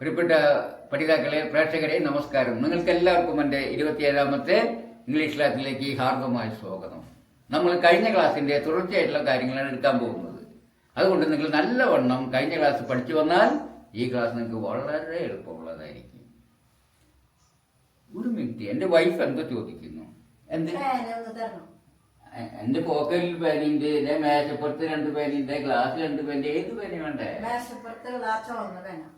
പ്രിയപ്പെട്ട പഠിതാക്കളെ പ്രേക്ഷകരെ നമസ്കാരം. നിങ്ങൾക്ക് എല്ലാവർക്കും എന്റെ ഇരുപത്തിയേഴാമത്തെ ഇംഗ്ലീഷ് ക്ലാസ്സിലേക്ക് ഹാർദമായ സ്വാഗതം. നമ്മൾ കഴിഞ്ഞ ക്ലാസ്സിന്റെ തുടർച്ചയായിട്ടുള്ള കാര്യങ്ങളാണ് എടുക്കാൻ പോകുന്നത്. അതുകൊണ്ട് നിങ്ങൾ നല്ലവണ്ണം കഴിഞ്ഞ ക്ലാസ് പഠിച്ചു വന്നാൽ ഈ ക്ലാസ് നിങ്ങൾക്ക് വളരെ എളുപ്പമുള്ളതായിരിക്കും. ഒരു മിനിറ്റ് എന്റെ വൈഫ് എന്തോ ചോദിക്കുന്നു. എന്ത്? പേനൊന്ന് തരണം എ- എന്റെ പോക്കറ്റിൽ പേനിന്റെ ഇതേ മേശപ്പുറത്ത് രണ്ട് പേനിന്റെ ഗ്ലാസ് രണ്ട് പേന്റെ ഏത് പേന വേണ്ടേ? മേശപ്പുറത്ത് ഗ്ലാസ് പേന ആ,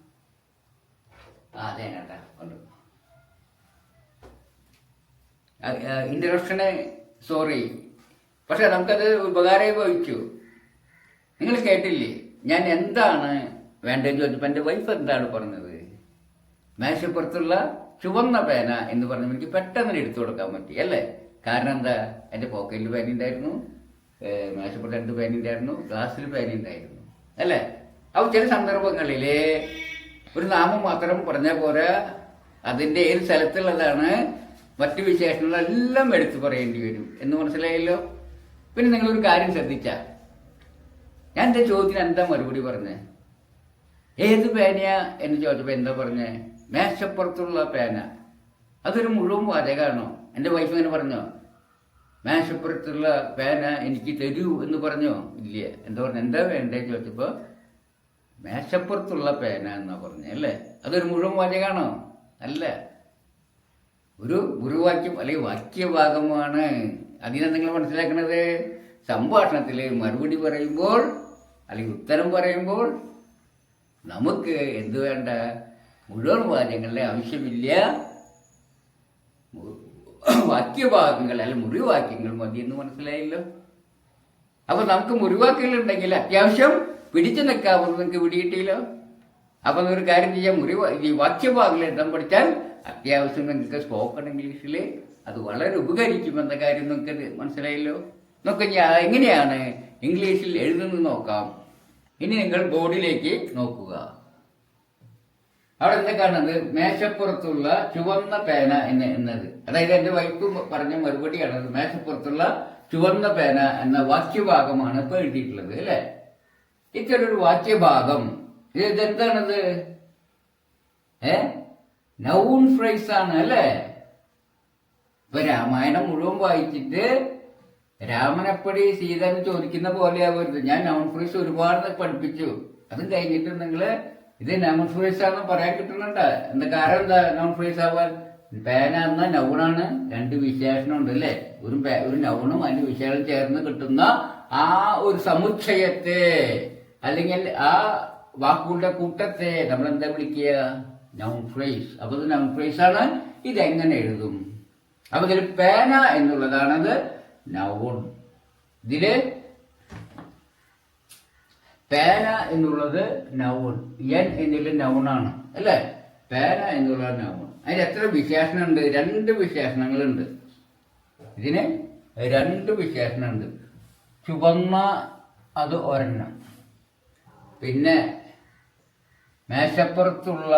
ഇൻട്രഡക്ഷന് സോറി പക്ഷെ നമുക്കത് ഉപകാരമായി ഭവിച്ചു നിങ്ങൾ കേട്ടില്ലേ? ഞാൻ എന്താണ് വേണ്ടതെന്ന് ചോദിച്ചപ്പോൾ എന്റെ വൈഫ് എന്താണ് പറഞ്ഞത്? മേശപ്പുറത്തുള്ള ചുവന്ന പേന എന്ന് പറഞ്ഞപ്പോൾ എനിക്ക് പെട്ടെന്ന് എടുത്തു കൊടുക്കാൻ പറ്റി അല്ലേ? കാരണം എന്താ? എന്റെ പോക്കറ്റിൽ പേന ഉണ്ടായിരുന്നു മേശപ്പുറത്ത് രണ്ട് പേന ഉണ്ടായിരുന്നു ഗ്ലാസ്സിൽ പേന ഉണ്ടായിരുന്നു അല്ലേ? അപ്പോൾ ചില സന്ദർഭങ്ങളിൽ ഒരു നാമം മാത്രം പറഞ്ഞാൽ പോരാ. അതിന്റെ ഏത് സ്ഥലത്തുള്ളതാണ്? മറ്റു വിശേഷങ്ങളെല്ലാം എടുത്തു പറയേണ്ടി വരും. എന്ന് മനസ്സിലായല്ലോ? പിന്നെ നിങ്ങൾ ഒരു കാര്യം ശ്രദ്ധിച്ച. ഞാൻ എന്റെ ചോദ്യത്തിന് എന്താ മറുപടി പറഞ്ഞേ? ഏത് പേനയാ എന്ന് ചോദിച്ചപ്പോൾ എന്താ പറഞ്ഞേ? മേശപ്പുറത്തുള്ള പേന. അതൊരു മുഴുവൻ വാചകമാണോ എന്റെ വൈഫ് ഇങ്ങനെ പറഞ്ഞോ? മേശപ്പുറത്തുള്ള പേന എനിക്ക് തരൂ എന്ന് പറഞ്ഞോ? ഇല്ല? എന്താ പറഞ്ഞ? എന്താ വേണ്ടേ ചോദിച്ചപ്പോൾ മേശപ്പുറത്തുള്ള പേന എന്നാ പറഞ്ഞു അല്ലേ? അതൊരു മുഴുവൻ വാചകമാണോ? അല്ല. ഒരു ഗുരുവാക്യം അല്ലെങ്കിൽ വാക്യഭാഗമാണ്. അതിനെ നിങ്ങൾ മനസ്സിലാക്കുന്നത് സംഭാഷണത്തിൽ മറുപടി പറയുമ്പോൾ അല്ലെങ്കിൽ ഉത്തരം പറയുമ്പോൾ നമുക്ക് എന്ത് വേണ്ട? മുഴുവൻ വാചകങ്ങളുടെ ആവശ്യമില്ല. വാക്യഭാഗങ്ങൾ അല്ലെങ്കിൽ മുറിവാക്യങ്ങൾ മതി എന്ന് മനസ്സിലായല്ലോ? അപ്പൊ നമുക്ക് മുറിവാക്യങ്ങൾ ഉണ്ടെങ്കിൽ അത്യാവശ്യം പിടിച്ചു നിൽക്കാവുന്ന നിങ്ങൾക്ക് പിടികിട്ടിയല്ലോ? അപ്പം ഒരു കാര്യം ചെയ്യാം. മുറി ഈ എഴുതാൻ പഠിച്ചാൽ അത്യാവശ്യം നിങ്ങൾക്ക് സ്പോക്കൺ ഇംഗ്ലീഷിൽ. അത് വളരെ ഉപകരിക്കുമെന്ന കാര്യം നിങ്ങൾക്ക് മനസ്സിലായല്ലോ? നമുക്ക് ഞാൻ എങ്ങനെയാണ് ഇംഗ്ലീഷിൽ എഴുതുന്നത് നോക്കാം. ഇനി നിങ്ങൾ ബോർഡിലേക്ക് നോക്കുക. അവിടെ എന്താ കാണുന്നത്? മേശപ്പുറത്തുള്ള ചുവന്ന പേന എന്ന് എന്നത്. അതായത് എന്റെ വൈഫ് പറഞ്ഞ മറുപടിയാണത് മേശപ്പുറത്തുള്ള ചുവന്ന പേന എന്ന വാക്യഭാഗമാണ് ഇപ്പൊ എഴുതിയിട്ടുള്ളത് അല്ലെ? ഇത്തരൊരു വാക്യഭാഗം. ഇത് ഇതെന്താണത്? ഏ? നൗൺ ഫ്രൈസ് ആണ് അല്ലേ? ഇപ്പൊ രാമായണം മുഴുവൻ വായിച്ചിട്ട് രാമനപ്പടി എന്ന് ചോദിക്കുന്ന പോലെ ആവരുത് ഞാൻ നൗൺ ഫ്രൈസ് ഒരുപാട് പഠിപ്പിച്ചു. അതും കഴിഞ്ഞിട്ട് നിങ്ങൾ ഇത് നൗൺ ഫ്രൈസ് ആണെന്ന് പറയാൻ കിട്ടുന്നുണ്ട് എന്താ കാരണം എന്താ നൗൺ ഫ്രൈസ് ആവാൻ? പേന എന്ന നൗണാണ് രണ്ട് വിശേഷണം ഉണ്ട് അല്ലേ? ഒരു ഒരു നൗണും അതിന്റെ വിശേഷം ചേർന്ന് കിട്ടുന്ന ആ ഒരു സമുച്ചയത്തെ അല്ലെങ്കിൽ ആ വാക്കുകളുടെ കൂട്ടത്തെ നമ്മൾ എന്താ വിളിക്കുക? നൗൺ ഫ്രേസ് അപ്പൊ ഇത് നൗൺ ഫ്രേസ് ആണ്. ഇതെങ്ങനെ എഴുതും? അപ്പൊ ഇതിൽ പേന എന്നുള്ളതാണത് നൗൺ ഇതിൽ പേന എന്നുള്ളത് നൗൺ എൻ എന്നുള്ള നൗണാണ് അല്ലേ? പേന എന്നുള്ള നൗൺ അതിന് എത്ര വിശേഷണമുണ്ട്? രണ്ട് വിശേഷണങ്ങളുണ്ട്. ഇതിന് രണ്ട് വിശേഷണമുണ്ട്. ചുവന്ന അത് ഒരെണ്ണം. പിന്നെ മേശപ്പുറത്തുള്ള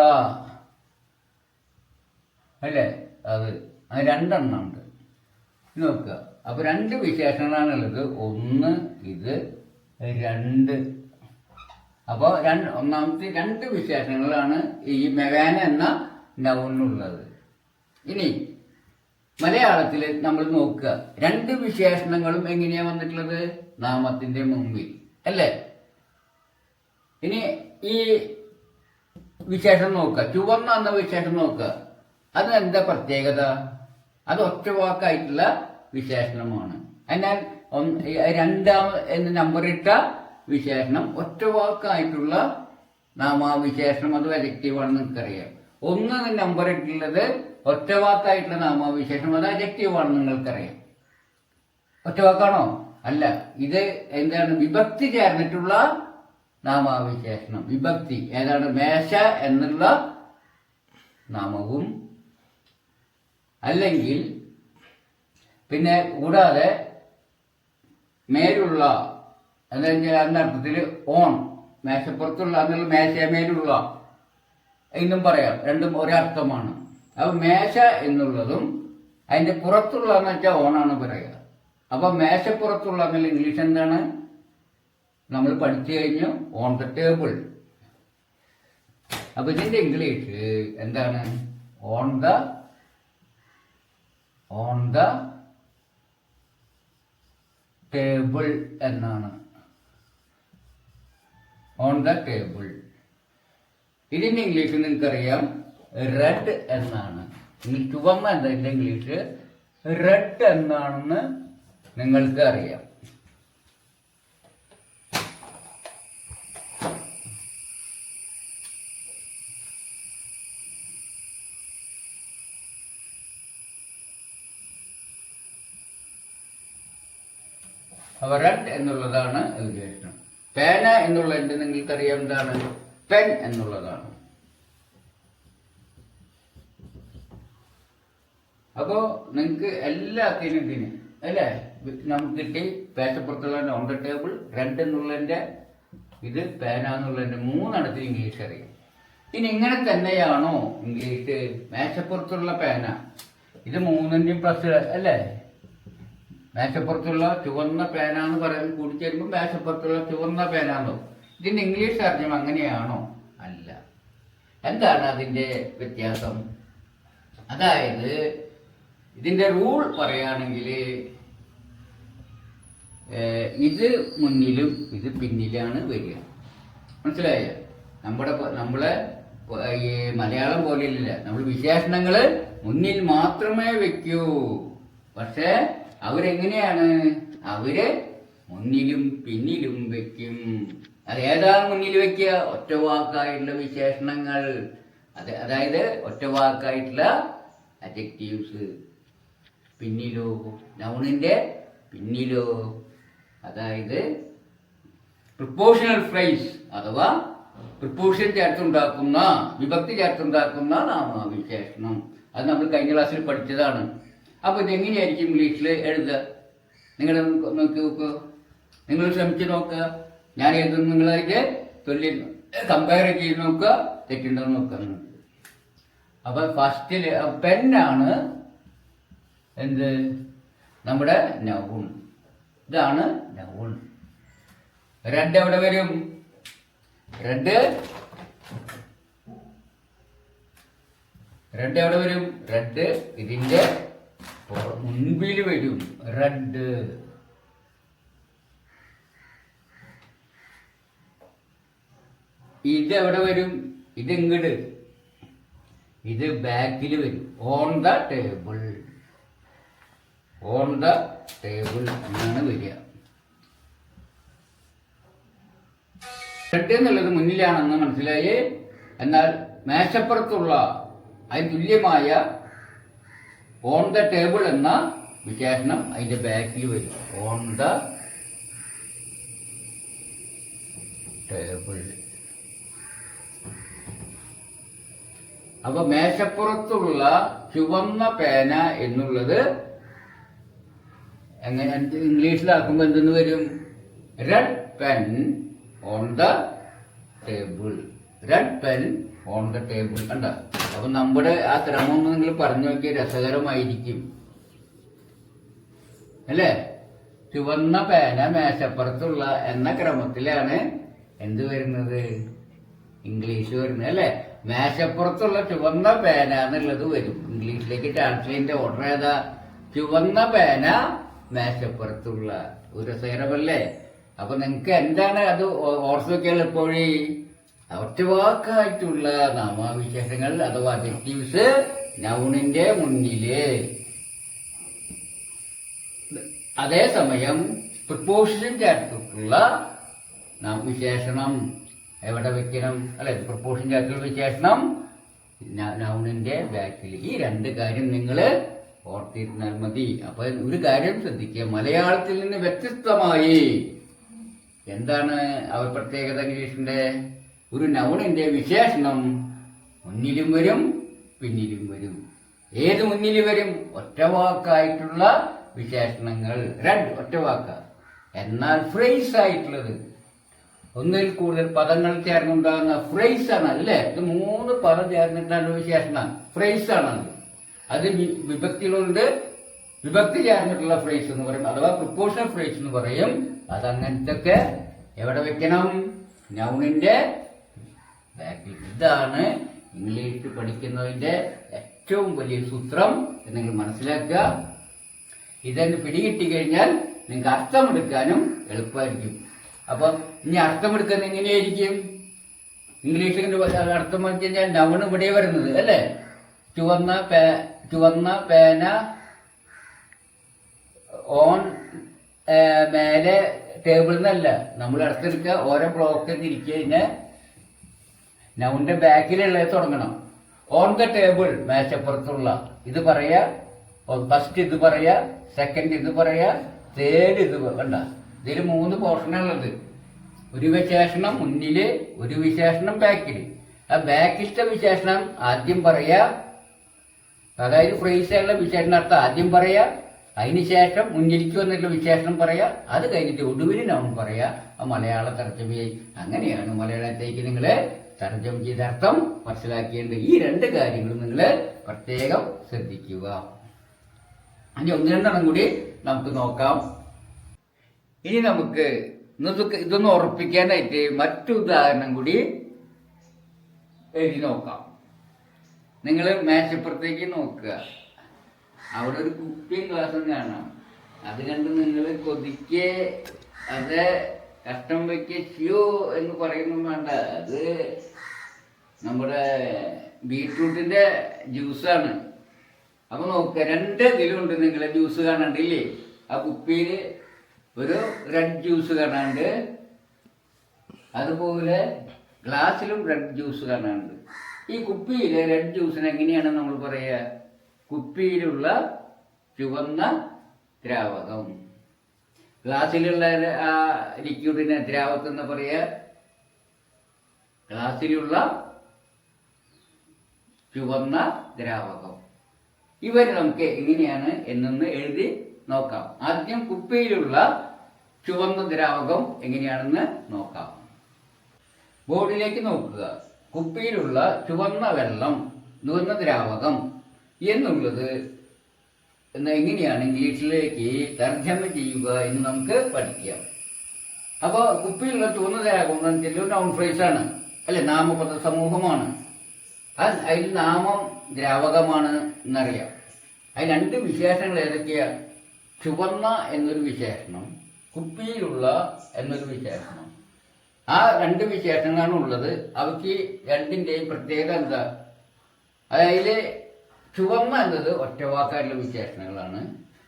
അല്ലേ? അത്. രണ്ടെണ്ണം ഉണ്ട്. നോക്കുക. അപ്പൊ രണ്ട് വിശേഷങ്ങളാണുള്ളത് ഒന്ന് ഇത് രണ്ട്. അപ്പോൾ രണ്ട് ഒന്നാമത്തെ രണ്ട് വിശേഷങ്ങളാണ് ഈ മെവാന എന്ന നൗണിനുള്ളത് ഇനി മലയാളത്തിൽ നമ്മൾ നോക്കുക. രണ്ട് വിശേഷണങ്ങളും എങ്ങനെയാ വന്നിട്ടുള്ളത്? നാമത്തിന്റെ മുമ്പിൽ. അല്ലേ? ഇനി ഈ വിശേഷം നോക്കുക ചുവന്ന എന്ന വിശേഷം നോക്കുക അത് എന്താ പ്രത്യേകത? അത് ഒറ്റ വാക്കായിട്ടുള്ള വിശേഷണമാണ്. എന്നാൽ രണ്ടാം എന്ന് നമ്പറിട്ട വിശേഷണം ഒറ്റ വാക്കായിട്ടുള്ള നാമാവിശേഷണം അത് അജക്റ്റീവാണെന്ന് നിങ്ങൾക്കറിയാം. ഒന്ന് നമ്പർ ഇട്ടുള്ളത് ഒറ്റ വാക്കായിട്ടുള്ള നാമാവിശേഷണം അത് അജക്റ്റീവാണെന്ന് നിങ്ങൾക്കറിയാം. ഒറ്റ വാക്കാണോ? അല്ല. ഇത് എന്താണ്? വിഭക്തി ചേർന്നിട്ടുള്ള നാമാവിശേഷണം. വിഭക്തി ഏതാണ്? മേശ എന്നുള്ള നാമവും. അല്ലെങ്കിൽ പിന്നെ കൂടാതെ മേലുള്ള അല്ലെങ്കിൽ അതിന്റെ അർത്ഥത്തിൽ ഓൺ മേശപ്പുറത്തുള്ള എന്നുള്ള മേശമേലുള്ള എന്നും പറയാം. രണ്ടും ഒരർത്ഥമാണ്. അപ്പൊ മേശ എന്നുള്ളതും അതിന്റെ പുറത്തുള്ള എന്ന് വെച്ചാൽ ഓണാണ് പറയുക. അപ്പൊ മേശപ്പുറത്തുള്ള എന്നുള്ള ഇംഗ്ലീഷ് എന്താണ്? നമ്മൾ പഠിച്ചു കഴിഞ്ഞു ഓൺ ദ ടേബിൾ അപ്പൊ ഇതിന്റെ ഇംഗ്ലീഷ് എന്താണ്? On the on the table എന്നാണ്. ഓൺ ദ ടേബിൾ ഇതിന്റെ ഇംഗ്ലീഷ് നിങ്ങൾക്കറിയാം റെഡ് എന്നാണ്. ഈ എന്താ ഇതിന്റെ ഇംഗ്ലീഷ് റെഡ് എന്നാണെന്ന് നിങ്ങൾക്ക് അറിയാം റെഡ് എന്നുള്ളതാണ് വിശേഷണം പേന എന്നുള്ളതിന്റെ നിങ്ങൾക്കറിയാം എന്താണ്? പെൻ എന്നുള്ളതാണ്. അപ്പോ നിങ്ങൾക്ക് എല്ലാത്തിനും ഇതിന് അല്ലേ? നമുക്ക് കിട്ടി പേശപ്പുറത്തുള്ള ഓൺ ദ ടേബിൾ രണ്ട് എന്നുള്ളതിന്റെ ഇത് പേന എന്നുള്ളതിന്റെ മൂന്നിടത്തിൽ ഇംഗ്ലീഷ് അറിയാം. ഇനി ഇങ്ങനെ തന്നെയാണോ ഇംഗ്ലീഷ്? മേശപ്പുറത്തുള്ള പേന. ഇത് മൂന്നിന്റെയും പ്ലസ് അല്ലേ? മേശപ്പുറത്തുള്ള ചുവന്ന പേന എന്ന് പറയുന്നത് കൂടിച്ചേരുമ്പോൾ മേശപ്പുറത്തുള്ള ചുവന്ന പേന പറയും. ഇതിന്റെ ഇംഗ്ലീഷ് തർജമ അങ്ങനെയാണോ? അല്ല. എന്താണ് അതിന്റെ വ്യത്യാസം? അതായത് ഇതിന്റെ റൂൾ പറയുകയാണെങ്കിൽ ഇത് മുന്നിലും ഇത് പിന്നിലാണ് വരിക. മനസ്സിലായ? നമ്മുടെ നമ്മളെ ഈ മലയാളം പോലെയില്ല നമ്മൾ വിശേഷണങ്ങൾ മുന്നിൽ മാത്രമേ വെക്കൂ. പക്ഷേ അവരെങ്ങനെയാണ്? അവർ മുന്നിലും പിന്നിലും വെക്കും. അത് ഏതാണ് മുന്നിൽ വെക്കുക? ഒറ്റ വാക്കായിട്ടുള്ള വിശേഷണങ്ങൾ. അത് അതായത് ഒറ്റ വാക്കായിട്ടുള്ള അജക്റ്റീവ്സ് പിന്നിലോ നൗണിന്റെ പിന്നിലോ. അതായത് പ്രിപ്പോഷണൽ ഫ്രൈസ് അഥവാ പ്രിപ്പോഷൻ ചേർത്തുണ്ടാക്കുന്ന വിഭക്തി ചേർത്തുണ്ടാക്കുന്ന നാമവിശേഷണം. അത് നമ്മൾ കഴിഞ്ഞ ക്ലാസ്സിൽ പഠിച്ചതാണ്. അപ്പൊ ഇതെങ്ങനെയായിരിക്കും ഇംഗ്ലീഷിൽ എഴുതുക? നിങ്ങൾ നോക്കി നോക്കുക നിങ്ങൾ ശ്രമിച്ച് നോക്കുക ഞാൻ എഴുതുന്നു നിങ്ങളായിട്ട് തൊല്ലി കമ്പയർ ചെയ്ത് നോക്കുക തെറ്റുണ്ടോ അപ്പോൾ അപ്പൊ ഫസ്റ്റിൽ പെന്നാണ് എന്ത്? നമ്മുടെ നൗൺ. ഇതാണ് നൗൺ. റെഡ് എവിടെ വരും? റെഡ് റെഡ് എവിടെ വരും? റെഡ് ഇതിന്റെ മുൻപിൽ വരും. റെഡ് ഇത് എവിടെ വരും? ഇത് ഇങ്ങട്. ഇത് ബാക്കിൽ വരും. On the table on the table എന്നാണ് വരിക. റെഡ് എന്നുള്ളത് മുന്നിലാണെന്ന് മനസ്സിലായി? എന്നാൽ മേശപ്പുറത്തുള്ള അതിന് തുല്യമായ ഓൺ ദ ടേബിൾ എന്ന വിശേഷണം അതിന്റെ ബാക്കിൽ വരും. ഓൺ ദ ടേബിൾ അപ്പൊ മേശപ്പുറത്തുള്ള ചുവന്ന പേന എന്നുള്ളത് എങ്ങനെ ഇംഗ്ലീഷിലാക്കുമ്പോൾ എന്തെന്ന് വരും? Red pen on the table red pen on the table കണ്ട? അപ്പൊ നമ്മുടെ ആ ക്രമം നിങ്ങൾ പറഞ്ഞു നോക്കിയ രസകരമായിരിക്കും. അല്ലേ? ചുവന്ന പേന മേശപ്പുറത്തുള്ള എന്ന ക്രമത്തിലാണ് എന്ത് വരുന്നത്? ഇംഗ്ലീഷ് വരുന്നത് അല്ലേ? മേശപ്പുറത്തുള്ള ചുവന്ന പേന എന്നുള്ളത് വരും. ഇംഗ്ലീഷിലേക്ക് ട്രാൻസ്ലേറ്റിന്റെ ഓർഡർ ഏതാ? ചുവന്ന പേന മേശപ്പുറത്തുള്ള. ഒരു രസകരമല്ലേ? അപ്പൊ നിങ്ങക്ക് എന്താണ് അത് ഓർത്തു വെക്കാൻ എപ്പോഴേ ഒറ്റവാക്കായിട്ടുള്ള നാമാവിശേഷങ്ങൾ അഥവാ അഡ്ജക്റ്റീവ്സ് നൗണിന്റെ മുന്നിൽ. അതേസമയം പ്രപ്പോസിഷൻ ചേർത്തിട്ടുള്ള നാം വിശേഷണം എവിടെ വെക്കണം? അല്ലെ പ്രപ്പോസിഷൻ ചേർത്തിട്ടുള്ള വിശേഷണം നൗണിന്റെ ബാക്കിൽ ഈ രണ്ട് കാര്യം നിങ്ങൾ ഓർത്തിരുന്നാൽ മതി. അപ്പൊ ഒരു കാര്യം ശ്രദ്ധിക്കുക. മലയാളത്തിൽ നിന്ന് വ്യത്യസ്തമായി എന്താണ് അവർ പ്രത്യേകത ഇംഗ്ലീഷിന്റെ ഒരു നൗണിന്റെ വിശേഷണം മുന്നിലും വരും പിന്നിലും വരും. ഏത് മുന്നിൽ വരും? ഒറ്റവാക്കായിട്ടുള്ള വിശേഷണങ്ങൾ. രണ്ട് ഒറ്റവാക്ക എന്നാൽ ഫ്രേസ് ആയിട്ടുള്ളത്. ഒന്നിൽ കൂടുതൽ പദങ്ങൾ ചേർന്നുണ്ടാകുന്ന ഫ്രേസ് ആണ് അല്ലേ? ഇത് മൂന്ന് പദം ചേർന്നിട്ടാണ് വിശേഷണം. ഫ്രേസ് ആണ് അത് വിഭക്തികളുണ്ട് വിഭക്തി ചേർന്നിട്ടുള്ള ഫ്രേസ് എന്ന് പറയും അഥവാ പ്രപ്പോഷണൽ ഫ്രേസ് എന്ന് പറയും. അതങ്ങനത്തൊക്കെ എവിടെ വെക്കണം? നൗണിന്റെ ഇതാണ് ഇംഗ്ലീഷ് പഠിക്കുന്നതിന്റെ ഏറ്റവും വലിയ സൂത്രം നിങ്ങൾ മനസ്സിലാക്കുക. ഇതെന്ന് പിടികിട്ടി കഴിഞ്ഞാൽ നിങ്ങൾക്ക് അർത്ഥമെടുക്കാനും എളുപ്പമായിരിക്കും. അപ്പൊ ഇനി അർത്ഥമെടുക്കുന്നത് എങ്ങനെയായിരിക്കും? ഇംഗ്ലീഷ് അർത്ഥം വെച്ച് കഴിഞ്ഞാൽ നൗണ് ഇവിടെ വരുന്നത് അല്ലേ? ചുവന്ന പേ ചുവന്ന പേന ഓൺ മേലെ ടേബിളിൽ നിന്നല്ല നമ്മൾ അടുത്തെടുക്കുക ഓരോ ബ്ലോക്ക് തിരിക്കുക നൗണിന്റെ ബാക്കിലുള്ളത് തുടങ്ങണം. ഓൺ ദ ടേബിൾ മേശപ്പുറത്തുള്ള ഇത് പറയാ ഫസ്റ്റ് ഇത് പറയാ സെക്കൻഡ് ഇത് പറയാ തേർഡ് ഇത് വേണ്ട ഇതിൽ മൂന്ന് പോർഷനുള്ളത് ഒരു വിശേഷണം മുന്നിൽ ഒരു വിശേഷണം ബാക്കിൽ ആ ബാക്കിലത്തെ വിശേഷണം ആദ്യം പറയാ അതായത് ഫ്രേസുള്ള വിശേഷണം അർത്ഥം ആദ്യം പറയാ അതിനുശേഷം മുന്നിലേക്ക് വന്നിട്ടുള്ള വിശേഷണം പറയാ അത് കഴിഞ്ഞിട്ട് ഒടുവിൽ നൗൺ പറയാ. ആ മലയാള തർജമയായി. അങ്ങനെയാണ് മലയാളത്തേക്ക് നിങ്ങൾ തർജമ ചെയ്ത അർത്ഥം മനസ്സിലാക്കിയേണ്ടത് ഈ രണ്ട് കാര്യങ്ങളും നിങ്ങൾ പ്രത്യേകം ശ്രദ്ധിക്കുക. ഇനി ഒന്ന് രണ്ടെണ്ണം കൂടി നമുക്ക് നോക്കാം. ഇനി നമുക്ക് ഇതൊന്ന് ഉറപ്പിക്കാനായിട്ട് മറ്റു ഉദാഹരണം കൂടി എഴുതി നോക്കാം. നിങ്ങൾ മേശപ്പുറത്തേക്ക് നോക്കുക. അവിടെ ഒരു കുപ്പിയും ഗ്ലാസും കാണാം. അത് കണ്ട് നിങ്ങൾ കൊതിക്കെ അത് കഷ്ടം വെക്ക് ഷ്യോ എന്ന് പറയുന്നു വേണ്ട. അത് നമ്മുടെ ബീട്രൂട്ടിന്റെ ജ്യൂസാണ്. അപ്പൊ നോക്ക രണ്ട് ഇതിലുണ്ട് നിങ്ങൾ ജ്യൂസ് കാണണ്ടില്ലേ? ആ കുപ്പിയിൽ ഒരു റെഡ് ജ്യൂസ് കാണാണ്ട് അതുപോലെ ഗ്ലാസ്സിലും റെഡ് ജ്യൂസ് കാണാണ്ട്. ഈ കുപ്പിയിലെ റെഡ് ജ്യൂസിന് എങ്ങനെയാണ് നമ്മൾ പറയുക കുപ്പിയിലുള്ള ചുവന്ന ദ്രാവകം. ഗ്ലാസ്സിലുള്ള ആ ലിക്വിഡിനെ ദ്രാവകം എന്ന് പറയുക ഗ്ലാസ്സിലുള്ള ചുവന്ന ദ്രാവകം. ഇവർ നമുക്ക് എങ്ങനെയാണ് എന്നൊന്ന് എഴുതി നോക്കാം. ആദ്യം കുപ്പിയിലുള്ള ചുവന്ന ദ്രാവകം എങ്ങനെയാണെന്ന് നോക്കാം. ബോർഡിലേക്ക് നോക്കുക. കുപ്പിയിലുള്ള ചുവന്ന വെള്ളം ചുവന്ന ദ്രാവകം എന്നുള്ളത് എന്ന് എങ്ങനെയാണ് ഇംഗ്ലീഷിലേക്ക് തർജമ ചെയ്യുക എന്ന് നമുക്ക് പഠിക്കാം. അപ്പോൾ കുപ്പിയിലുള്ള തോന്നുന്നതാകുന്ന ചെല്ലൂർ എന്ന് വെച്ചാൽ നൗൺ ഫ്രേസ് ആണ്. അല്ലെ നാമപദ സമൂഹമാണ്. അത് അതിൽ നാമം ദ്രാവകമാണ് എന്നറിയാം. അതിൽ രണ്ട് വിശേഷങ്ങൾ ഏതൊക്കെയാ? ചുവന്ന എന്നൊരു വിശേഷണം കുപ്പിയിലുള്ള എന്നൊരു വിശേഷണം. ആ രണ്ട് വിശേഷങ്ങളാണ് ഉള്ളത്. അവയ്ക്ക് രണ്ടിന്റെയും പ്രത്യേകത എന്താ? അതായത് ചുവന്ന എന്നത് ഒറ്റവാക്കായിട്ടുള്ള വിശേഷണങ്ങളാണ്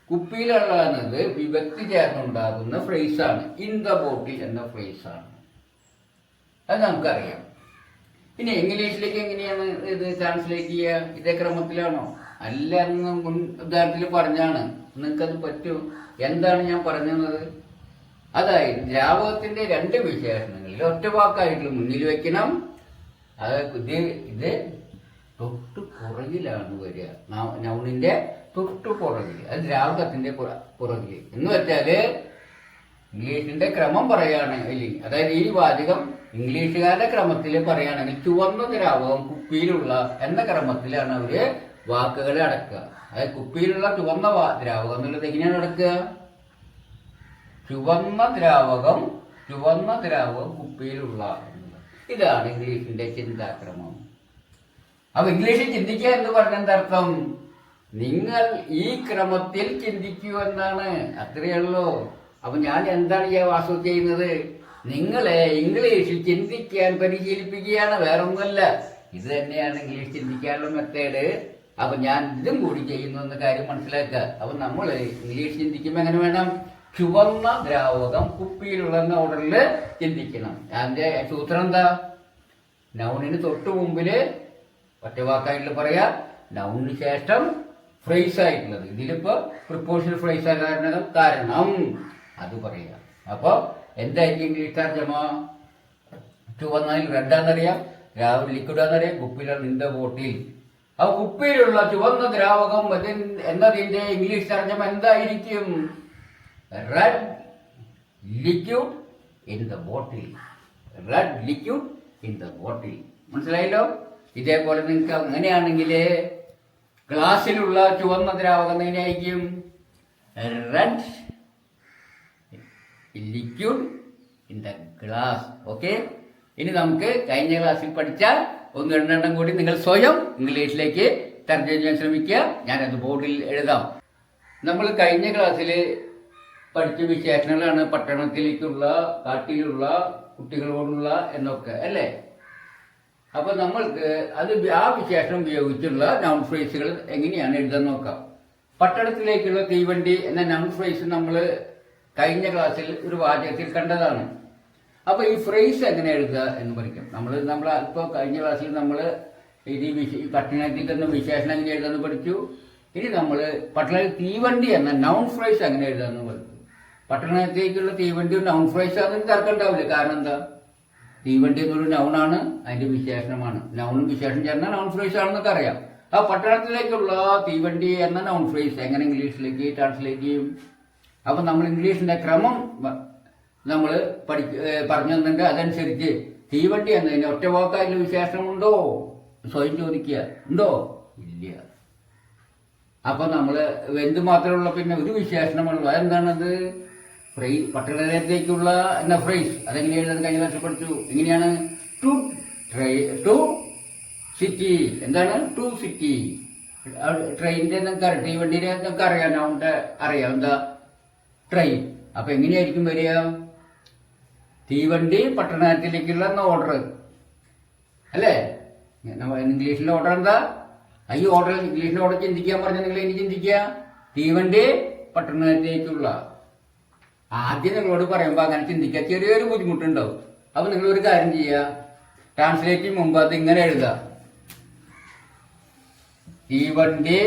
കുപ്പിയിലുള്ള എന്നത് വിഭക്തി ചേർന്നുണ്ടാകുന്ന ഫ്രേസാണ് ഇൻ ദ ബോട്ടിൽ എന്ന ഫ്രേസാണ് അത് നമുക്കറിയാം. പിന്നെ ഇംഗ്ലീഷിലേക്ക് എങ്ങനെയാണ് ഇത് ട്രാൻസ്ലേറ്റ് ചെയ്യുക ഇതേ ക്രമത്തിലാണോ? അല്ല എന്ന് മുൻ ഉദാഹരണത്തിൽ പറഞ്ഞാണ്. നിങ്ങൾക്കത് പറ്റൂ. എന്താണ് ഞാൻ പറഞ്ഞത് അതായത് ദ്രാവകത്തിന്റെ രണ്ട് വിശേഷണങ്ങളിൽ ഒറ്റ വാക്കായിട്ട് മുന്നിൽ വെക്കണം. അത് ഇത് തൊട്ട് പുറകിലാണ് വരിക. നൗണിന്റെ തൊട്ട് പുറകിൽ അത് ദ്രാവകത്തിന്റെ പുറകിൽ എന്ന് വെച്ചാൽ ഇംഗ്ലീഷിന്റെ ക്രമം പറയുകയാണെങ്കിൽ അതായത് ഈ വാചകം ഇംഗ്ലീഷുകാരുടെ ക്രമത്തിൽ പറയുകയാണെങ്കിൽ ചുവന്ന ദ്രാവകം കുപ്പിയിലുള്ള എന്ന ക്രമത്തിലാണ് അവർ വാക്കുകളെ അടക്കുക. അതായത് കുപ്പിയിലുള്ള ചുവന്ന ദ്രാവകം എന്നുള്ളത് എങ്ങനെയാണ് അടക്കുക? ചുവന്ന ദ്രാവകം ചുവന്ന ദ്രാവകം കുപ്പിയിലുള്ള ഇതാണ് ഇംഗ്ലീഷിന്റെ ചിന്താക്രമം. അപ്പൊ ഇംഗ്ലീഷിൽ ചിന്തിക്കുക എന്ന് പറഞ്ഞ അർത്ഥം? നിങ്ങൾ ഈ ക്രമത്തിൽ ചിന്തിക്കൂ എന്നാണ്. അത്രയേ ഉള്ളൂ. അപ്പൊ ഞാൻ എന്താണ് ഈ വാസു ചെയ്യുന്നത്? നിങ്ങളെ ഇംഗ്ലീഷിൽ ചിന്തിക്കാൻ പരിശീലിപ്പിക്കുകയാണ്. വേറൊന്നുമല്ല. ഇത് തന്നെയാണ് ഇംഗ്ലീഷ് ചിന്തിക്കാനുള്ള മെത്തേഡ് അപ്പൊ ഞാൻ ഇതും കൂടി ചെയ്യുന്നു എന്ന കാര്യം മനസ്സിലാക്കുക. അപ്പൊ നമ്മൾ ഇംഗ്ലീഷ് ചിന്തിക്കുമ്പോൾ എങ്ങനെ വേണം? ചുവന്ന ദ്രാവകം കുപ്പിയിലുള്ള ഓർഡറിൽ ചിന്തിക്കണം. അതിന്റെ സൂത്രം എന്താ? നൗണിന് തൊട്ട് മുമ്പിൽ ഒറ്റവാക്കായിട്ട് പറയാ നൗണിന് ശേഷം ഫ്രൈസ് ആയിട്ടുള്ളത്. ഇതിലിപ്പോ പ്രിപ്പോഷണൽ ഫ്രൈസ് കാരണം കാരണം അത് പറയാ. അപ്പൊ എന്തായിരിക്കും ഇംഗ്ലീഷ് തർജമ? ചുവന്നതിൽ റെഡാന്നറിയാം രാവിലെ ലിക്വിഡാന്നറിയാം കുപ്പിയിലാണ് നിന്റെ ബോട്ടിൽ ആ കുപ്പിയിലുള്ള ചുവന്ന ദ്രാവകം എന്നതിന്റെ ഇംഗ്ലീഷ് തർജമ എന്തായിരിക്കും? Red liquid in the bottle red liquid in the bottle മനസ്സിലായല്ലോ? ഇതേപോലെ നിങ്ങൾക്ക് അങ്ങനെയാണെങ്കിൽ ഗ്ലാസ്സിലുള്ള ചുവന്ന ദ്രാവകം എങ്ങനെയായിരിക്കും red liquid in the glass okay ഇനി നമുക്ക് കഴിഞ്ഞ ക്ലാസ്സിൽ പഠിച്ച ഒന്ന് രണ്ടെണ്ണം കൂടി നിങ്ങൾ സ്വയം ഇംഗ്ലീഷിലേക്ക് തർജമ ചെയ്യാൻ ശ്രമിക്കുക. ഞാനത് ബോർഡിൽ എഴുതാം. നമ്മൾ കഴിഞ്ഞ ക്ലാസ്സിൽ പഠിച്ച വിശേഷങ്ങളാണ് പട്ടണത്തിലേക്കുള്ള കാട്ടിലുള്ള കുട്ടികളോടുള്ള എന്നൊക്കെ അല്ലേ? അപ്പൊ നമ്മൾക്ക് അത് ആ വിശേഷം ഉപയോഗിച്ചുള്ള നൗൺ ഫ്രേസുകൾ എങ്ങനെയാണ് എഴുതാൻ നോക്കാം പട്ടണത്തിലേക്കുള്ള തീവണ്ടി എന്ന നൗൺ ഫ്രേസ് നമ്മൾ കഴിഞ്ഞ ക്ലാസ്സിൽ ഒരു വാചകത്തിൽ കണ്ടതാണ്. അപ്പൊ ഈ ഫ്രേസ് എങ്ങനെ എഴുതുക എന്ന് പഠിക്കും. നമ്മൾ നമ്മൾ ഇപ്പോൾ കഴിഞ്ഞ ക്ലാസ്സിൽ നമ്മൾ ഇത് പട്ടണത്തിൽ തന്നെ വിശേഷണം എങ്ങനെ എഴുതാന്ന് പഠിച്ചു. ഇനി നമ്മൾ പട്ടണത്തിൽ തീവണ്ടി എന്ന നൗൺ ഫ്രേസ് എങ്ങനെ എഴുതാന്ന് പഠിച്ചു. പട്ടണത്തിലേക്കുള്ള തീവണ്ടി നൗൺ ഫ്രേസ് ആണെന്ന് തർക്കം ഉണ്ടാവില്ല. കാരണം എന്താ? തീവണ്ടി എന്നൊരു നൗണാണ് അതിന്റെ വിശേഷണമാണ്. നൗണും വിശേഷണം ചേർന്ന നൗൺ ഫ്രേസ് ആണെന്നൊക്കെ അറിയാം. ആ പട്ടണത്തിലേക്കുള്ള തീവണ്ടി എന്ന നൗൺ ഫ്രേസ് എങ്ങനെ ഇംഗ്ലീഷിലേക്ക് ട്രാൻസ്ലേറ്റ് ചെയ്യും? അപ്പൊ നമ്മൾ ഇംഗ്ലീഷിന്റെ ക്രമം നമ്മൾ പഠി പറഞ്ഞു തന്നിട്ട് അതനുസരിച്ച് തീവണ്ടി എന്നതിന് ഒറ്റ വാക്കായിട്ട് വിശേഷണമുണ്ടോ? സ്വയം ചോദിക്കുക. ഉണ്ടോ? ഇല്ല. അപ്പൊ നമ്മൾ എന്ത് മാത്രമുള്ള പിന്നെ ഒരു വിശേഷണമുള്ളൂ. അതെന്താണത്? ഫ്രൈ പട്ടണത്തിലേക്കുള്ള എന്ന ഫ്രൈസ് അതെങ്ങനെ എഴുതാൻ കഴിഞ്ഞ വർഷം പഠിച്ചു? എങ്ങനെയാണ്? ടു ട്രൈ ടു സിറ്റി എന്താണ്? ടു സിറ്റി ട്രെയിനിന്റെ അറിയാം തീവണ്ടിയുടെ നിങ്ങൾക്ക് അറിയാം അവിടെ അറിയാം. എന്താ? ട്രെയിൻ അപ്പൊ എങ്ങനെയായിരിക്കും വരിക? തീവണ്ടി പട്ടണത്തിലേക്കുള്ള ഓർഡർ അല്ലേ? ഇംഗ്ലീഷിലെ ഓർഡർ എന്താ? ഈ ഓർഡർ ഇംഗ്ലീഷിലെ ഓർഡർ ചിന്തിക്കാൻ പറഞ്ഞാൽ നിങ്ങൾ ഇനി ചിന്തിക്കുക. തീവണ്ടി പട്ടണത്തിലേക്കുള്ള. ആദ്യം നിങ്ങളോട് പറയുമ്പോൾ അങ്ങനെ ചിന്തിക്കുക. ചെറിയൊരു ബുദ്ധിമുട്ടുണ്ടാവും. അപ്പൊ നിങ്ങൾ ഒരു കാര്യം ചെയ്യുക ട്രാൻസ്ലേറ്റ് മുമ്പ് അത് ഇങ്ങനെ എഴുതുക തീവണ്ടി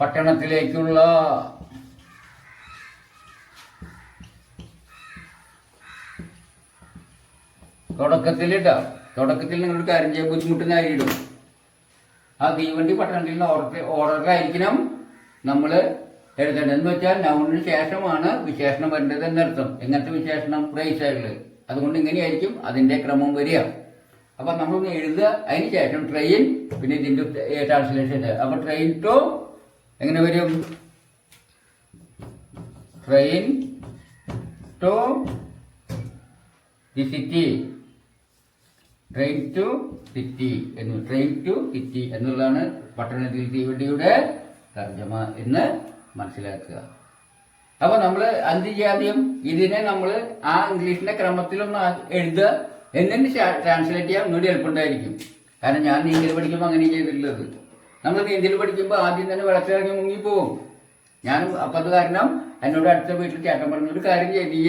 പട്ടണത്തിലേക്കുള്ള തുടക്കത്തിൽ ഇട്ടാ തുടക്കത്തിൽ നിങ്ങളൊരു കാര്യം ചെയ്യാൻ ബുദ്ധിമുട്ടുന്നതായിരിക്കും ആ തീവണ്ടി പട്ടണത്തിൽ ഓർഡർ ഓർഡറായിരിക്കണം നമ്മൾ എഴുതേണ്ടത് എന്ന് വെച്ചാൽ നൗണിന് ശേഷമാണ് വിശേഷണം വരേണ്ടത് എന്നർത്ഥം. എങ്ങനത്തെ വിശേഷണം? ആയിട്ടുള്ളത്. അതുകൊണ്ട് ഇങ്ങനെയായിരിക്കും അതിന്റെ ക്രമം വരിക. അപ്പൊ നമ്മളൊന്ന് എഴുതുക. അതിന് ശേഷം ട്രെയിൻ പിന്നെ ഇതിന്റെ ട്രാൻസ്ലേഷൻ അപ്പൊ ട്രെയിൻ ടു എങ്ങനെ വരും? Train to the city train to city എന്ന് ട്രെയിൻ ടു സിറ്റി എന്നുള്ളതാണ് പട്ടണത്തിൽ തീവണ്ടിയുടെ തർജമ എന്ന് മനസ്സിലാക്കുക. അപ്പൊ നമ്മൾ എന്ത് ചെയ്യാദ്യം ഇതിനെ നമ്മൾ ആ ഇംഗ്ലീഷിന്റെ ക്രമത്തിലൊന്ന് എഴുതുക എന്നിട്ട് ട്രാൻസ്ലേറ്റ് ചെയ്യാൻ ഒന്നുകൂടി എളുപ്പമുണ്ടായിരിക്കും. കാരണം ഞാൻ നീന്തൽ പഠിക്കുമ്പോൾ അങ്ങനെ ചെയ്തിട്ടുള്ളത്. നമ്മൾ നീന്തൽ പഠിക്കുമ്പോൾ ആദ്യം തന്നെ വെള്ളത്തിലിറങ്ങി മുങ്ങിപ്പോവും. ഞാൻ അപ്പം അത് കാരണം എന്നോട് അടുത്ത വീട്ടിൽ ചേട്ടൻ പറഞ്ഞ ഒരു കാര്യം ചെയ്ത്. ഈ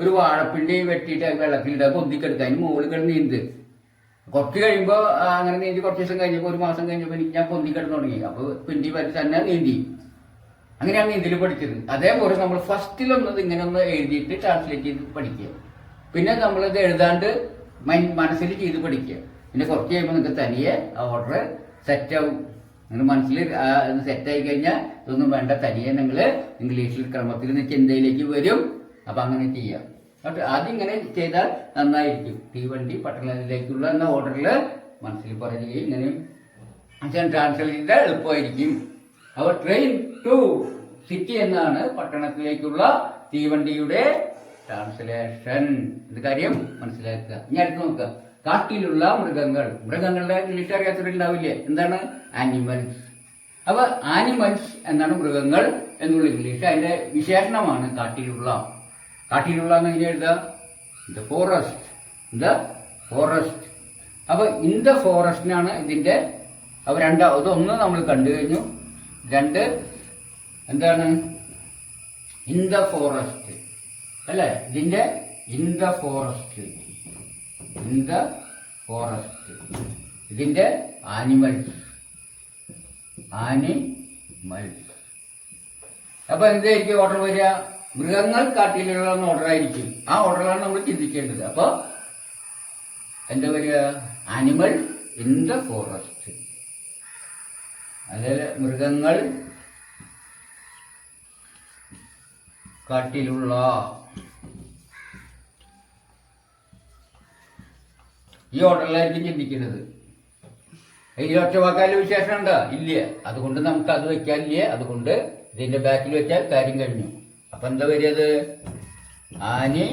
ഒരു വാഴപ്പിണ്ടി വെട്ടിയിട്ട് വെള്ളത്തിലിടുക പൊന്തിക്കെടുക്കുക. അതിന് മുകളിൽ കിടന്ന് നീന്ത്. കുറച്ച് കഴിയുമ്പോൾ അങ്ങനെ നീന്തി കുറച്ച് ദിവസം കഴിഞ്ഞപ്പോൾ ഒരു മാസം കഴിഞ്ഞപ്പോൾ എനിക്ക് ഞാൻ പൊന്തിക്കിടന്ന് തുടങ്ങി. അപ്പോൾ പിണ്ടി വരച്ച് തന്നെ നീന്തി. അങ്ങനെയാണ് ഇതിൽ പഠിച്ചത്. അതേപോലെ നമ്മൾ ഫസ്റ്റിലൊന്നത് ഇങ്ങനെ ഒന്ന് എഴുതിയിട്ട് ട്രാൻസ്ലേറ്റ് ചെയ്ത് പഠിക്കുക. പിന്നെ നമ്മളിത് എഴുതാണ്ട് മനസ്സിൽ ചെയ്ത് പഠിക്കുക. പിന്നെ കുറച്ച് കഴിയുമ്പോൾ നിങ്ങൾക്ക് തനിയെ ആ ഓർഡർ സെറ്റാവും നിങ്ങൾ മനസ്സിൽ സെറ്റായി കഴിഞ്ഞാൽ ഇതൊന്നും വേണ്ട. തനിയെ നിങ്ങൾ ഇംഗ്ലീഷിൽ ക്രമത്തിൽ നിന്ന് ചിന്തയിലേക്ക് വരും. അപ്പം അങ്ങനെ ചെയ്യാം. എന്നിട്ട് അതിങ്ങനെ ചെയ്താൽ നന്നായിരിക്കും. തീവണ്ടി പട്ടണത്തിലേക്കുള്ള എന്ന ഓർഡറിൽ മനസ്സിൽ പറയുകയും ഇങ്ങനെ ട്രാൻസ്ലേറ്റ് ചെയ്താൽ എളുപ്പമായിരിക്കും. അപ്പോൾ ട്രെയിൻ ടു സിറ്റി എന്നാണ് പട്ടണത്തിലേക്കുള്ള തീവണ്ടിയുടെ ട്രാൻസ്ലേഷൻ ഇത് കാര്യം? മനസ്സിലാക്കുക. ഇനി അടുത്ത് നോക്കുക. കാട്ടിലുള്ള മൃഗങ്ങൾ. മൃഗങ്ങളുടെ ഇംഗ്ലീഷ് അറിയാത്തവരുണ്ടാവില്ലേ? എന്താണ്? ആനിമൽസ് അപ്പൊ ആനിമൽസ് എന്നാണ് മൃഗങ്ങൾ എന്നുള്ള ഇംഗ്ലീഷ്. അതിന്റെ വിശേഷണമാണ് കാട്ടിലുള്ള. കാട്ടിലുള്ള എന്ന് എങ്ങനെ എഴുതുക? ദ ഫോറസ്റ്റ് ദ ഫോറസ്റ്റ് അപ്പൊ ഇൻ ദ ഫോറസ്റ്റിനാണ് ഇതിന്റെ അപ്പൊ രണ്ടാ ഇതൊന്ന് നമ്മൾ കണ്ടു കഴിഞ്ഞു. രണ്ട് എന്താണ്? ഇൻ ദ ഫോറസ്റ്റ് അല്ലേ? ഇതിന്റെ in the forest in the forest ഇതിന്റെ ആനിമൽസ് ആനിമൽസ് അപ്പൊ എന്തായിരിക്കും ഓർഡർ വരിക? മൃഗങ്ങൾ കാട്ടിലുള്ള ഓർഡർ ആയിരിക്കും. ആ ഓർഡറിലാണ് നമ്മൾ ചിന്തിക്കേണ്ടത്. അപ്പൊ എന്താ വരിക? ആനിമൽ ഇൻ ദ ഫോറസ്റ്റ് അതായത് മൃഗങ്ങൾ കാട്ടിലുള്ള ഈ ഓർഡറിലായിരിക്കും ചിന്തിക്കുന്നത്. ഈ ഒറ്റ വിശേഷം ഉണ്ടോ ഇല്ല. അതുകൊണ്ട് നമുക്ക് അത് വെക്കാനില്ല അതുകൊണ്ട് ഇതിന്റെ ബാക്കിൽ വെച്ചാൽ കാര്യം കഴിഞ്ഞു. അപ്പൊ എന്താ വരിയത് Annie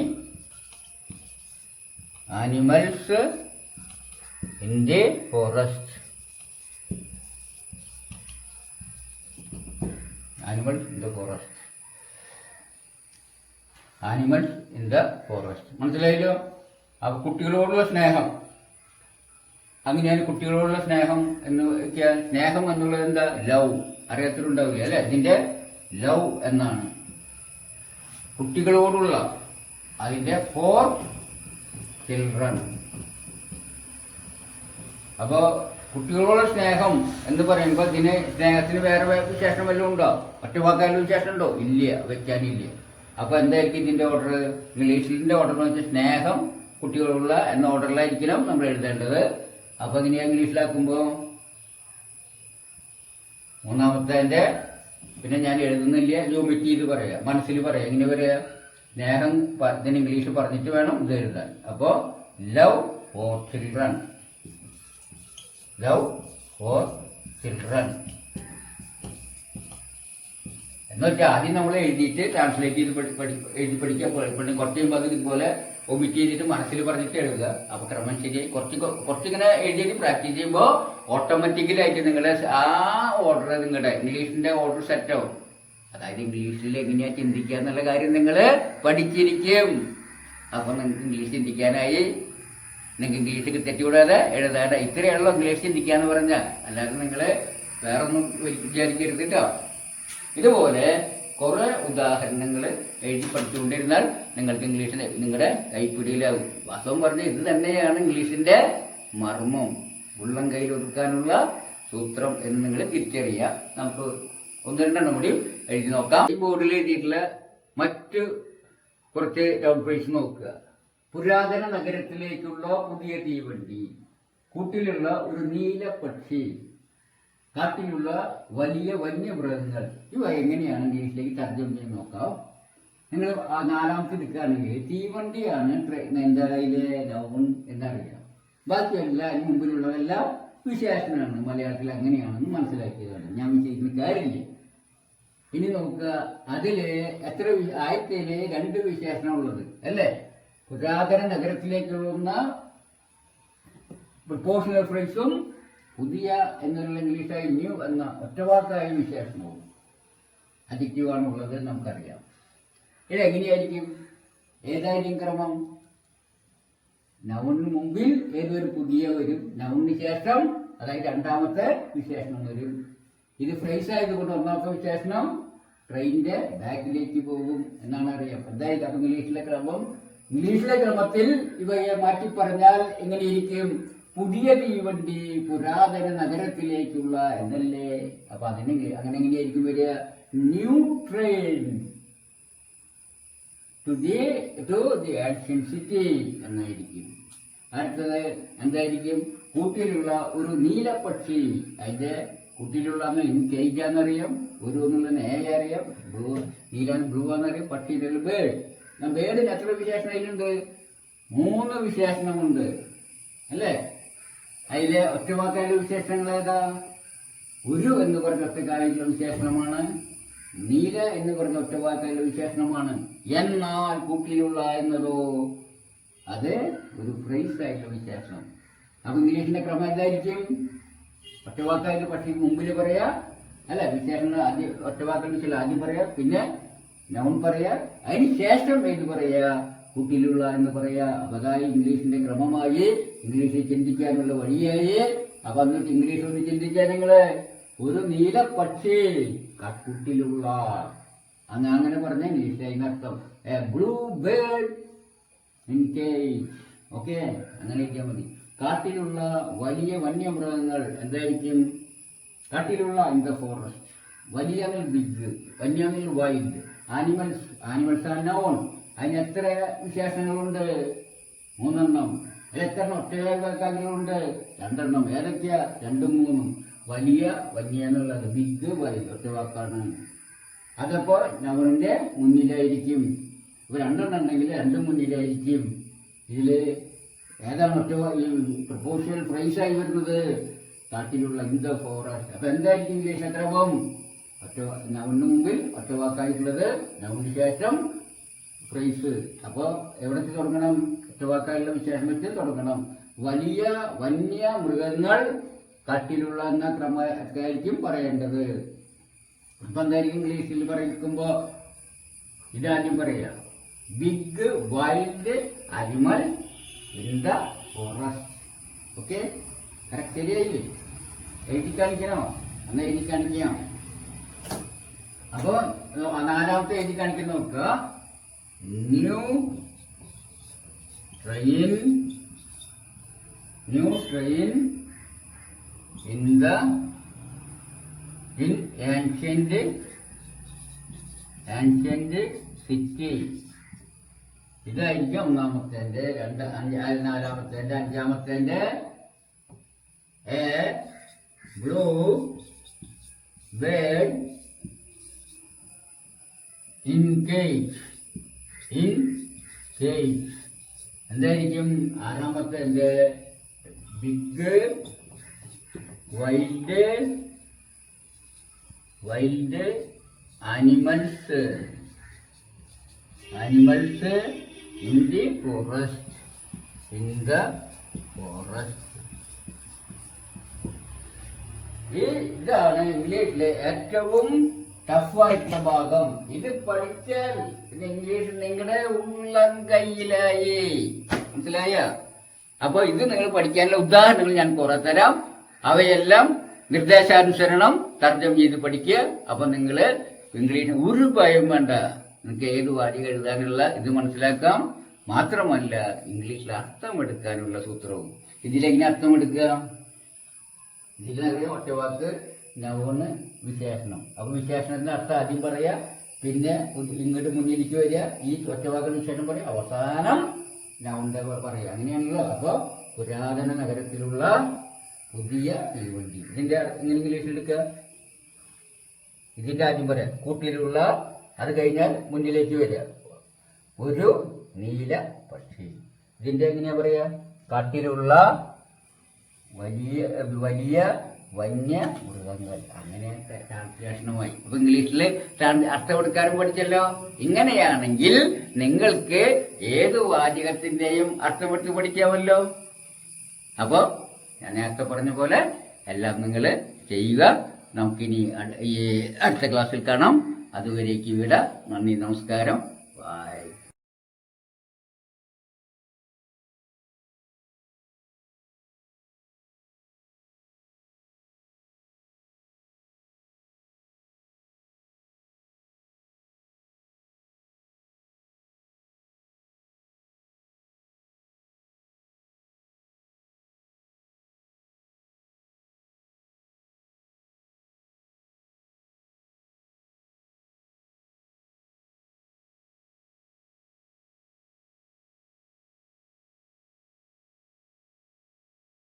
animals in the forest. Animals in the forest animal in the forest മനസ്സിലായല്ലോ? അപ്പൊ കുട്ടികളോടുള്ള സ്നേഹം. അങ്ങനെയാണ് കുട്ടികളോടുള്ള സ്നേഹം എന്ന് വെച്ചാൽ സ്നേഹം എന്നുള്ളത് എന്താ? ലവ് അറിയത്തിലുണ്ടാവില്ല അല്ലെ? ഇതിന്റെ ലവ് എന്നാണ്. കുട്ടികളോടുള്ള അതിന്റെ ഫോർ ചിൽഡ്രൻ അപ്പോ കുട്ടികളോടുള്ള സ്നേഹം എന്ന് പറയുമ്പോൾ ഇതിന് സ്നേഹത്തിന് വേറെ വിശേഷം വല്ലതും ഉണ്ടോ? മറ്റു വാക്കാലും വിശേഷം ഉണ്ടോ? ഇല്ല വെക്കാനില്ല. അപ്പൊ എന്തായിരിക്കും ഇതിന്റെ ഓർഡർ ഇംഗ്ലീഷിന്റെ ഓർഡർ എന്ന് വെച്ചാൽ സ്നേഹം കുട്ടികളുള്ള എന്ന ഓർഡറിലായിരിക്കണം നമ്മൾ എഴുതേണ്ടത്. അപ്പൊ ഇങ്ങനെയാ ഇംഗ്ലീഷിലാക്കുമ്പോ മൂന്നാമത്തെ പിന്നെ ഞാൻ എഴുതുന്നില്ല ജോമിറ്റ് ചെയ്ത് പറയാ മനസ്സിൽ പറയാ. എങ്ങനെ പറയാ? സ്നേഹം ഇതിന് ഇംഗ്ലീഷ് പറഞ്ഞിട്ട് വേണം ഇത് എഴുതാൻ. അപ്പോ love for children love for children എന്ന് വെച്ചാൽ ആദ്യം നമ്മൾ എഴുതിയിട്ട് ട്രാൻസ്ലേറ്റ് ചെയ്ത് എഴുതി പഠിക്കാൻ പിന്നെ കുറച്ച് കഴിയുമ്പോൾ അത് ഇതുപോലെ ഒമിറ്റ് ചെയ്തിട്ട് മനസ്സിൽ പറഞ്ഞിട്ട് എഴുതുക. അപ്പൊ ക്രമം ശരി കുറച്ച് കുറച്ചിങ്ങനെ എഴുതിയിട്ട് പ്രാക്ടീസ് ചെയ്യുമ്പോൾ ഓട്ടോമാറ്റിക്കലി ആയിട്ട് നിങ്ങളുടെ ആ ഓർഡർ നിങ്ങളുടെ ഇംഗ്ലീഷിന്റെ ഓർഡർ സെറ്റ് ആവും. അതായത് ഇംഗ്ലീഷിൽ എങ്ങനെയാ ചിന്തിക്കുക എന്നുള്ള കാര്യം നിങ്ങൾ പഠിച്ചിരിക്കും. അപ്പൊ നിങ്ങൾക്ക് ഇംഗ്ലീഷ് ചിന്തിക്കാനായി നിങ്ങൾക്ക് ഇംഗ്ലീഷ് തെറ്റുകൂടാതെ എഴുതാതെ ഇത്രയുള്ള ഇംഗ്ലീഷ് ചിന്തിക്കാന്ന് പറഞ്ഞാൽ അല്ലാതെ നിങ്ങൾ വേറെ ഒന്നും വിചാരിക്കരുത് കേട്ടോ ഇതുപോലെ കുറെ ഉദാഹരണങ്ങൾ എഴുതി പഠിച്ചുകൊണ്ടിരുന്നാൽ നിങ്ങൾക്ക് ഇംഗ്ലീഷിന് നിങ്ങളുടെ കൈപ്പിടിയിലാവും. വാസ്തവം പറഞ്ഞ ഇത് തന്നെയാണ് ഇംഗ്ലീഷിന്റെ മർമ്മം. ഉള്ളം കയ്യിൽ ഒതുക്കാനുള്ള സൂത്രം എന്ന് നിങ്ങൾ തിരിച്ചറിയുക നമുക്ക് ഒന്ന് രണ്ടെണ്ണം കൂടി എഴുതി നോക്കാം. ഈ ബോർഡിൽ എഴുതിയിട്ടുള്ള മറ്റ് കുറച്ച് ഡൗട്ട് ഫ്രേസ് നോക്കുക. പുരാതന നഗരത്തിലേക്കുള്ള പുതിയ തീവണ്ടി കൂട്ടിലുള്ള ഒരു നീല പക്ഷി കാട്ടിലുള്ള വലിയ വന്യമൃഗങ്ങൾ. ഇവ എങ്ങനെയാണ് ഇംഗ്ലീഷിലേക്ക് തർജം ചെയ്ത് നോക്കാം. നിങ്ങൾ നാലാമത്തെ നിൽക്കുകയാണെങ്കിൽ തീവണ്ടിയാണ് എന്താ ഇതിലെ നൗൺ എന്നറിയാം. ബാക്കിയെല്ലാം അതിന് മുമ്പിലുള്ളതെല്ലാം വിശേഷണമാണ് മലയാളത്തിൽ അങ്ങനെയാണെന്ന് മനസ്സിലാക്കിയതാണ്. ഞാൻ വിശേഷിക്കുന്ന കാര്യമില്ല. ഇനി നോക്കുക അതിൽ എത്ര ആയത്തിൽ രണ്ട് വിശേഷണമുള്ളത് അല്ലേ? പുരാതന നഗരത്തിലേക്കുള്ള പ്രപ്പോഷണൽ ഫ്രൈസും പുതിയ എന്നുള്ള ഇംഗ്ലീഷായി ന്യൂ എന്ന ഒറ്റവാക്കായ വിശേഷണവും അഡിക്റ്റീവാണ് ഉള്ളത് നമുക്കറിയാം. ഇത് എങ്ങനെയായിരിക്കും? ഏതായിരിക്കും ക്രമം? നൗണിന് മുമ്പിൽ ഏതൊരു പുതിയ വരും നൗണിന് ശേഷം അതായത് രണ്ടാമത്തെ വിശേഷണം വരും ഇത് ഫ്രൈസ് ആയതുകൊണ്ട് ഒന്നാമത്തെ വിശേഷണം ട്രെയിനിന്റെ ബാക്കിലേക്ക് പോകും എന്നാണ് അറിയാം. എന്തായാലും അപ്പൊ ഇംഗ്ലീഷിലെ ക്രമം ഇംഗ്ലീഷിലെ ക്രമത്തിൽ ഇവയെ മാറ്റി പറഞ്ഞാൽ എങ്ങനെയിരിക്കും? പുതിയ തീവണ്ടി പുരാതന നഗരത്തിലേക്കുള്ള എന്നല്ലേ? അപ്പൊ അതിന് അങ്ങനെ എങ്ങനെയായിരിക്കും വരിക? New train to the to the action city എന്നായിരിക്കും. അടുത്തത് എന്തായിരിക്കും? കൂട്ടിലുള്ള ഒരു നീലപ്പക്ഷി. അതിന്റെ കൂട്ടിലുള്ള എനിക്ക് എന്നറിയാം ഒരു എന്നുള്ള നേരെ അറിയാം. ബ്ലൂ നീലാണ് ബ്ലൂ ആണെന്നറിയാം. പക്ഷിയുടെ ബേഡ് ബേഡിന് എത്ര വിശേഷണം അതിലുണ്ട്? മൂന്ന് വിശേഷണമുണ്ട് അല്ലേ? അതിലെ ഒറ്റവാക്കായ വിശേഷണങ്ങൾ ഏതാ? ഒരു എന്ന് പറഞ്ഞ ഒറ്റക്കാലുള്ള വിശേഷണമാണ്. നീല എന്ന് പറഞ്ഞ ഒറ്റവാക്കാല വിശേഷണമാണ്. എന്നാൽ കൂട്ടിലുള്ള എന്നതോ? അത് ഒരു ഫ്രൈസ് ആയിട്ടുള്ള വിശേഷണം. അപ്പൊ ഇംഗ്ലീഷിന്റെ ക്രമം എന്തായിരിക്കും? ഒറ്റവാക്കായിട്ട് പക്ഷേ മുമ്പിൽ പറയാ. അല്ല വിശേഷണം ആദ്യം ഒറ്റവാക്കായിട്ട് ചില ആദ്യം പറയാ. പിന്നെ നൗൺ പറയാ അതിന് ശേഷം എന്ന് പറയാ? കുട്ടിയിലുള്ള എന്ന് പറയാ അപ്പൊ അതായി ഇംഗ്ലീഷിന്റെ ക്രമമായി ഇംഗ്ലീഷിൽ ചിന്തിക്കാനുള്ള വഴിയായി. അപ്പൊ എന്നിട്ട് ഇംഗ്ലീഷ് ഒന്ന് ചിന്തിക്കാൻ നിങ്ങൾ? ഒരു നീല പക്ഷി കട്ടുട്ടിലുള്ള അങ്ങ് അങ്ങനെ പറഞ്ഞ ഇംഗ്ലീഷിൽ അതിനർത്ഥം blue bird in cage okay അങ്ങനെയൊക്കെ മതി. കാട്ടിലുള്ള വലിയ വന്യമൃഗങ്ങൾ എന്തായിരിക്കും? കാട്ടിലുള്ള ഇൻ ദ ഫോറസ്റ്റ് വലിയ big വന്യങ്ങൾ wild animals animals and non അതിന് എത്ര വിശേഷങ്ങളുണ്ട്? മൂന്നെണ്ണം. എത്ര ഒറ്റകളുണ്ട് രണ്ടെണ്ണം. ഏതൊക്കെയാ? രണ്ടും മൂന്നും. വലിയ വന്യ എന്നുള്ളത് ബിഗ് വലിയ ഒറ്റ വാക്കാണ്. അതപ്പോ നവറിന്റെ മുന്നിലായിരിക്കും. ഇപ്പൊ രണ്ടെണ്ണം ഉണ്ടെങ്കിൽ രണ്ടും മുന്നിലായിരിക്കും. ഇതിൽ ഏതാണ് ഒറ്റ പ്രൈസായി വരുന്നത്. കാട്ടിലുള്ള ഇന്ത ഫോറസ്റ്റ് അപ്പൊ എന്തായിരിക്കും ഇംഗ്ലീഷ് അക്രമം നവണിന് മുമ്പിൽ ഒറ്റ വാക്കായിട്ടുള്ളത് നൗണിന് ശേഷം പ്രൈസ് അപ്പോൾ എവിടെ തുടങ്ങണം? ഒറ്റ വാക്കായുള്ള വിശേഷം വെച്ച് തുടങ്ങണം. വലിയ വന്യ മൃഗങ്ങൾ കാട്ടിലുള്ള എന്ന ക്രമമായിരിക്കും പറയേണ്ടത്. അപ്പൊ എന്തായിരിക്കും ഇംഗ്ലീഷിൽ പറയുമ്പോ? ഇതാദ്യം പറയുക big wild animal in the forest okay correct ശരിയായില്ലേ? എഴുതി കാണിക്കണോ എന്നാൽ എഴുതി കാണിക്കാം അപ്പൊ നാലാമത്തെ എഴുതി കാണിക്കുന്ന നോക്കുക. New train new train in the in ancient ancient city ഇതായിരിക്കും ഒന്നാമത്തേന്റെ രണ്ട് അഞ്ച് നാലാമത്തേന്റെ അഞ്ചാമത്തേന്റെ. A blue bird in cage in cage എന്തായിരിക്കും ആറാമത്തേന്റെ big wild wild animals animals in the forest in the forest ഈ ഇതാണ് ഇംഗ്ലീഷിലെ ഏറ്റവും ടഫായിട്ടുള്ള ഭാഗം. ഇത് പഠിച്ചാൽ ഇത് ഇംഗ്ലീഷ് നിങ്ങളുടെ ഉള്ളം കയ്യിലായി. മനസ്സിലായ? അപ്പൊ ഇത് നിങ്ങൾ പഠിക്കാനുള്ള ഉദാഹരണങ്ങൾ ഞാൻ കുറെ തരാം. അവയെല്ലാം നിർദ്ദേശാനുസരണം തർജം ചെയ്ത് പഠിക്കുക. അപ്പൊ നിങ്ങൾ ഇംഗ്ലീഷ് ഒരു ഭയം വേണ്ട. നിങ്ങൾക്ക് ഏത് വാചകം എഴുതാനുള്ള ഇത് മനസ്സിലാക്കാം. മാത്രമല്ല ഇംഗ്ലീഷിൽ അർത്ഥമെടുക്കാനുള്ള സൂത്രവും. ഇതിലെങ്ങനെ അർത്ഥമെടുക്കുക? ഇതിനറിയാം ഒറ്റ വാക്ക് നവണ് വിശേഷണം. അപ്പോൾ വിശേഷണത്തിന്റെ അർത്ഥം ആദ്യം പറയാ പിന്നെ ഇങ്ങോട്ട് മുന്നിലേക്ക് വരിക ഈ ഒറ്റവാക്കിന് ശേഷം പറയുക പറയാം അവസാനം നവന്റെ പറയാ അങ്ങനെയാണല്ലോ. അപ്പോൾ പുരാതന നഗരത്തിലുള്ള പുതിയ തീവണ്ടി. അർത്ഥം ഇങ്ങനെ ഇംഗ്ലീഷിൽ എടുക്കുക ഇതിന്റെ ആദ്യം പറയാം കൂട്ടിലുള്ള അത് കഴിഞ്ഞാൽ മുന്നിലേക്ക് വരിക. ഒരു നീല പക്ഷി. ഇതിന്റെ എങ്ങനെയാ പറയാ? കാട്ടിലുള്ള വലിയ വലിയ വന്യ മൃഗങ്ങൾ അങ്ങനെ ട്രാൻസ്ലേഷനുമായി അപ്പൊ ഇംഗ്ലീഷിൽ അർത്ഥം കൊടുക്കാനും പഠിച്ചല്ലോ? ഇങ്ങനെയാണെങ്കിൽ നിങ്ങൾക്ക് ഏത് വാചകത്തിന്റെയും അർത്ഥം എടുത്ത് പഠിക്കാമല്ലോ? അപ്പോ ഞാൻ നേരത്തെ പറഞ്ഞ പോലെ എല്ലാം നിങ്ങൾ ചെയ്യുക. നമുക്കിനി ഈ അടുത്ത ക്ലാസ്സിൽ കാണാം. അതുവരേക്ക് വിട നന്ദി നമസ്കാരം.